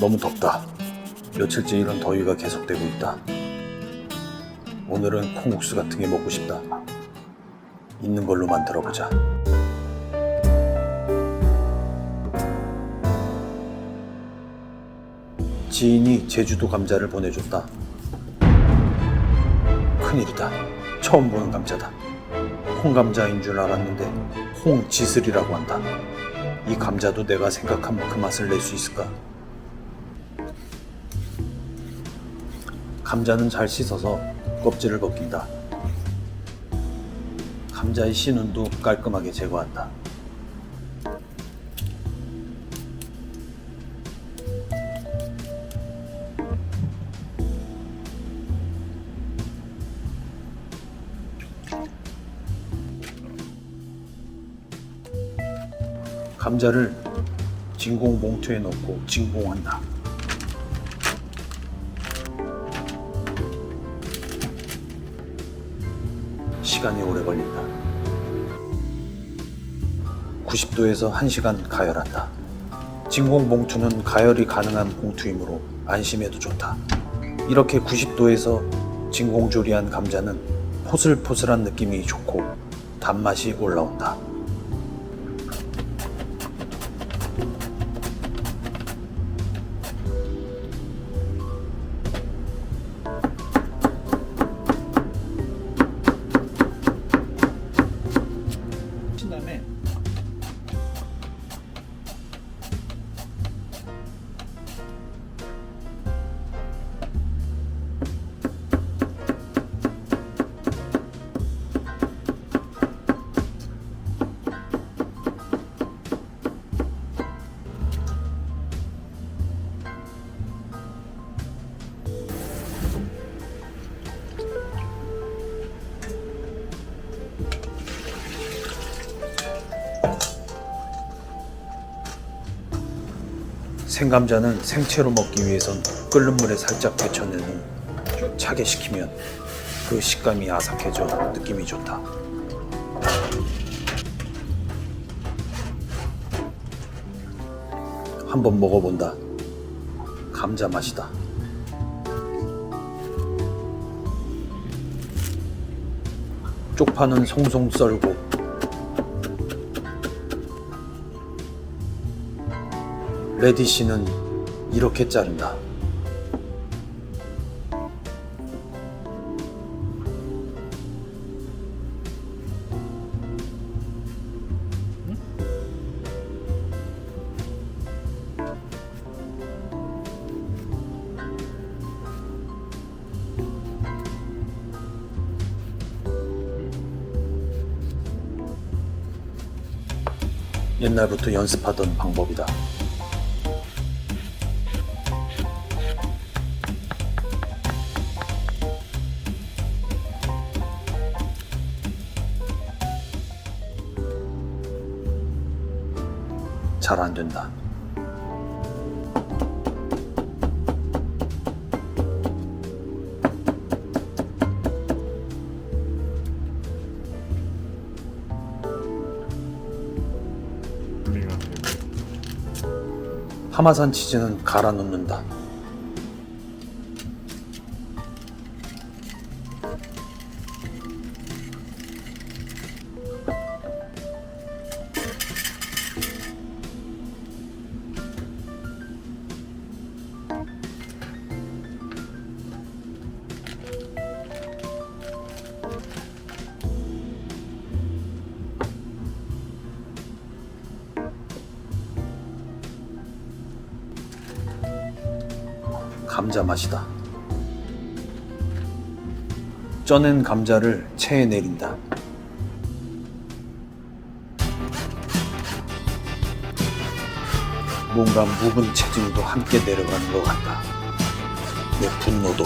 너무 덥다. 며칠째 이런 더위가 계속되고 있다. 오늘은 콩국수 같은 게 먹고 싶다. 있는 걸로 만들어 보자. 지인이 제주도 감자를 보내줬다. 큰일이다. 처음 보는 감자다. 홍감자인 줄 알았는데 홍지슬이라고 한다. 이 감자도 내가 생각한 그 맛을 낼 수 있을까? 감자는 잘 씻어서 껍질을 벗긴다. 감자의 씨눈도 깔끔하게 제거한다. 감자를 진공 봉투에 넣고 진공한다. 시간이 오래 걸린다. 90도에서 1시간 가열한다. 진공 봉투는 가열이 가능한 봉투이므로 안심해도 좋다. 이렇게 90도에서 진공 조리한 감자는 포슬포슬한 느낌이 좋고 단맛이 올라온다. 생감자는 생채로 먹기 위해선 끓는 물에 살짝 데쳐낸 후 차게 식히면 그 식감이 아삭해져 느낌이 좋다. 한번 먹어본다. 감자 맛이다. 쪽파는 송송 썰고 레디 씨는 이렇게 자른다. 옛날부터 연습하던 방법이다. 잘 안 된다. 파마산 치즈는 갈아 넣는다. 감자 맛이다. 쪄낸 감자를 체에 내린다. 뭔가 묵은 체중도 함께 내려가는 것 같다. 내 분노도.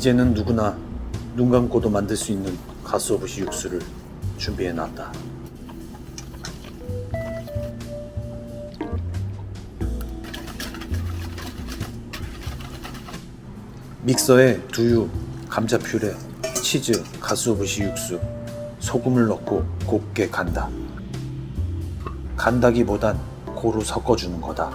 이제는 누구나 눈 감고도 만들 수 있는 가스 오브시 육수를 준비해 놨다. 믹서에 두유, 감자 퓨레, 치즈, 가스 오브시 육수, 소금을 넣고 곱게 간다. 간다기보단 고루 섞어주는 거다.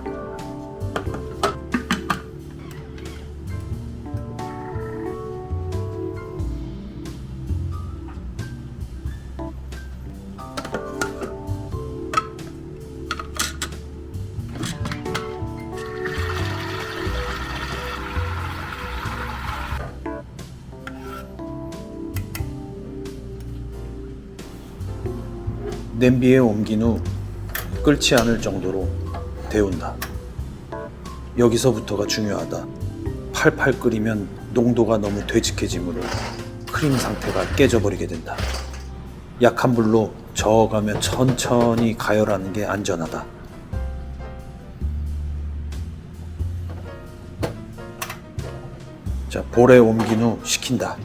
냄비에 옮긴 후 끓지 않을 정도로 데운다. 여기서부터가 중요하다. 팔팔 끓이면 농도가 너무 되직해지므로 크림 상태가 깨져버리게 된다. 약한 불로 저어가며 천천히 가열하는 게 안전하다. 자, 볼에 옮긴 후 식힌다.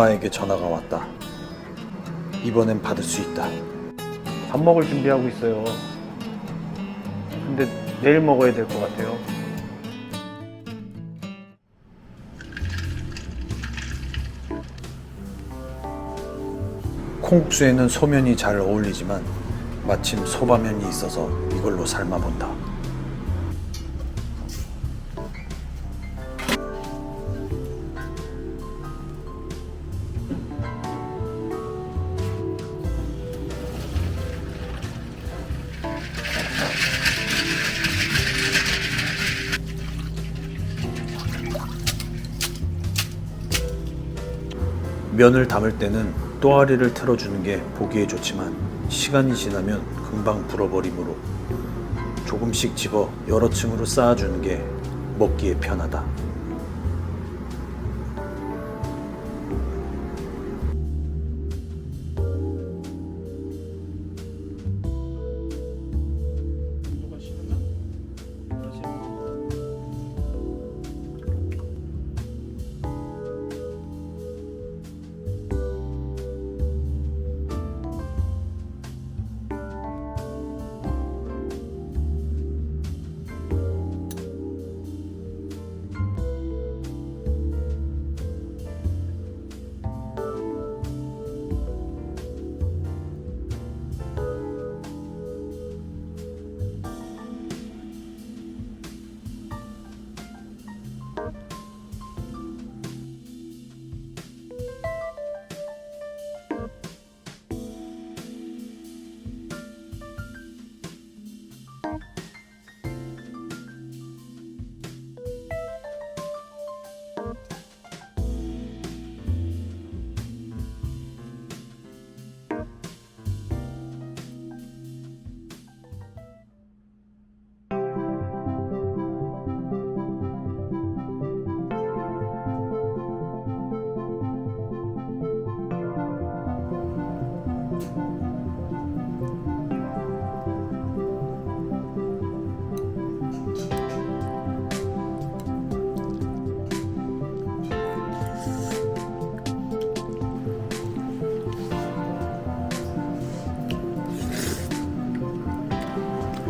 엄마에게 전화가 왔다. 이번엔 받을 수 있다. 밥 먹을 준비하고 있어요. 근데 내일 먹어야 될 것 같아요. 콩국수에는 소면이 잘 어울리지만 마침 소바면이 있어서 이걸로 삶아본다. 면을 담을 때는 또아리를 틀어주는 게 보기에 좋지만 시간이 지나면 금방 불어버리므로 조금씩 집어 여러 층으로 쌓아주는 게 먹기에 편하다.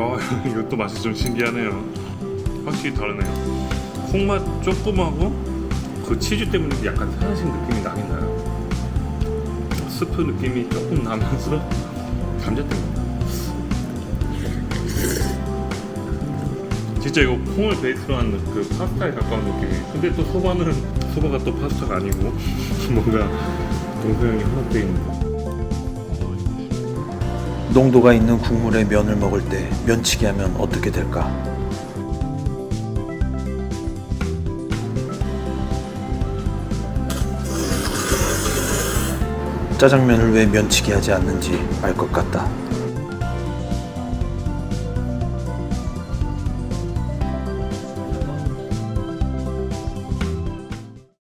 어 이것도 맛이 좀 신기하네요. 확실히 다르네요. 콩맛 조금하고 그 치즈 때문에 약간 사라진 느낌이 나긴 나요. 스프 느낌이 조금 나면서 감자 때문에. 진짜 이거 콩을 베이스로 한 그 파스타에 가까운 느낌이. 근데 또 소바는 소바가 또 파스타가 아니고 뭔가 동서양이 혼합되어 있는. 농도가 있는 국물에 면을 먹을 때 면치기 하면 어떻게 될까? 짜장면을 왜 면치기 하지 않는지 알 것 같다.